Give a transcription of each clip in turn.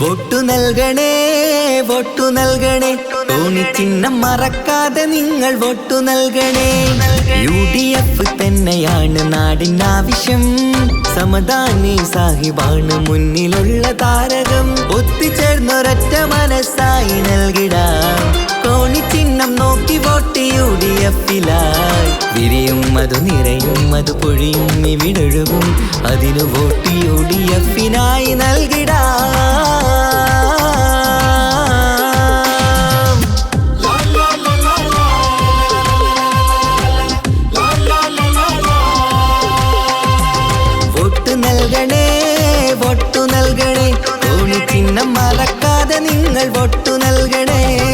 വോട്ടു നൽകണേ വോട്ടു നൽകണേ. തോണി ചിഹ്നം മറക്കാതെ നിങ്ങൾ വോട്ടു നൽകണേ. യു ഡി എഫ് തന്നെയാണ് നാടിന് ആവശ്യം. സമദാനി സാഹിബാണ് മുന്നിലുള്ള താരകം. ഒത്തുചേർന്നൊരൊറ്റ മനസ്സായി നൽകിടാം. കോണി ചിഹ്നം നോക്കി വോട്ട് യു ഡി എഫിലായി. വിരിയും അത് നിറയും അത് പൊഴിയും ഇവിടൊഴുകും. അതിനു വോട്ട് യു ഡി എഫിനായി. മറക്കാതെ നിങ്ങൾ വോട്ടു നൽകണേ.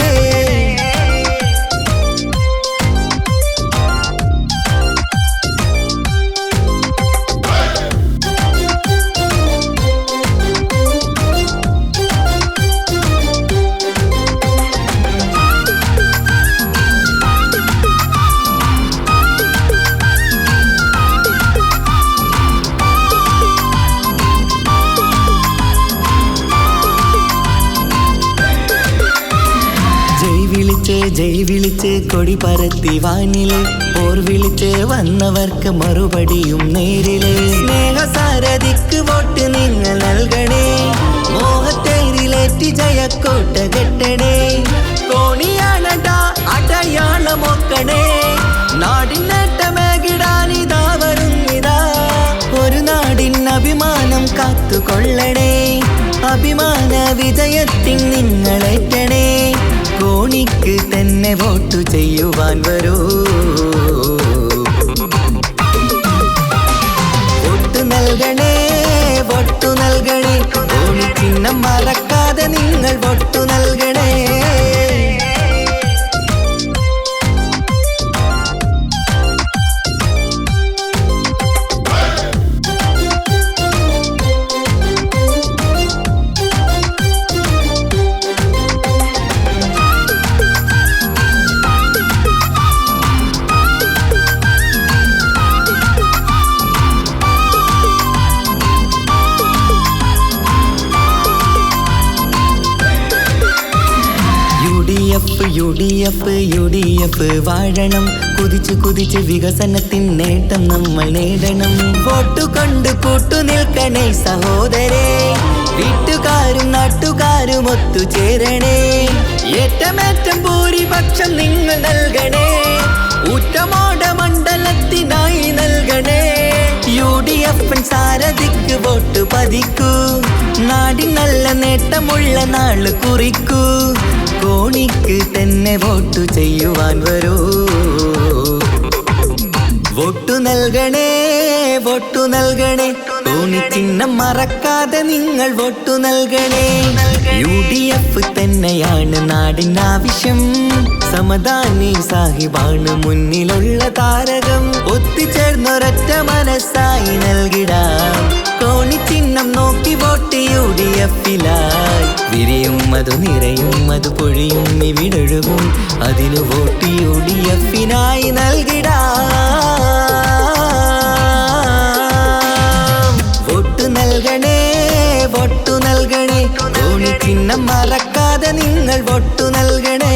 ജയ് വിളിച്ച് കൊടി പരത്തി വാനിലെ. ഓർ വിളിച്ച് വന്നവർക്ക് മറുപടിയും നേരിലെ. സ്നേഹസാരഥിക്ക് വോട്ട് നിങ്ങൾ നൽകണേ. മോഹത്തേരിലേറ്റി ജയക്കോട്ട കെട്ടണേ. കോണിയാണടാ അടയാളമൊക്കണേ. നാടിനേട്ടമേകിടാനിതാ വരുന്നിതാ. ഒരു നാടിൻ അഭിമാനം കാത്തുകൊള്ളണേ. അഭിമാന വിജയത്തിൻ നിങ്ങളെത്തണേ വോട്ടു ചെയ്യുവാൻ വരൂ. വോട്ടു നൽകണേ വോട്ടു നൽകണേ. കോണി ചിഹ്നം മറക്കാതെ നിങ്ങൾ വോട്ടു നൽകണേ. U UDF വാഴണം. കുതിച്ച് കുതിച്ച് വികസനത്തിൻ നേട്ടം നമ്മൾ നേടണം. വോട്ടു കൊണ്ട് കൂട്ടു നിൽക്കണേ സഹോദരേ. വീട്ടുകാരും നാട്ടുകാരും ഒത്തു ചേരണേ ഏറ്റമേറ്റം ഭൂരിപക്ഷം നിങ്ങൾ നൽകണേ. ഊറ്റമോട മണ്ഡലത്തിനായി നൽകണേ. യു ഡി എഫ് സാരഥിക്ക് വോട്ട് പതിക്കൂ. നാടി നല്ല നേട്ടമുള്ള നാൾ കുറിക്കൂ. കോണിക്ക് തന്നെ വോട്ടു ചെയ്യുവാൻ വരൂ. വോട്ടു നൽകണേ വോട്ടു നൽകണേ. തോണി ചിഹ്നം മറക്കാതെ നിങ്ങൾ വോട്ടു നൽകണേ. യു ഡി എഫ് തന്നെയാണ് നാടിന് ആവശ്യം. സമദാനി സാഹിബാണ് മുന്നിലുള്ള താരകം. ഒത്തുചേർന്നൊരൊറ്റ മനസ്സായി നൽകിടാം. കോണി ചിഹ്നം നോക്കി വോട്ട് യു ഡി എഫിലായി. അത് നിറയും അത് പൊഴിയും ഇവിടൊഴുകും. അതിനു വോട്ട് യു ഡി എഫിനായി നൽകണേ വോട്ടു നൽകണേ. ചിഹ്നം മറക്കാതെ നിങ്ങൾ വോട്ടു നൽകണേ.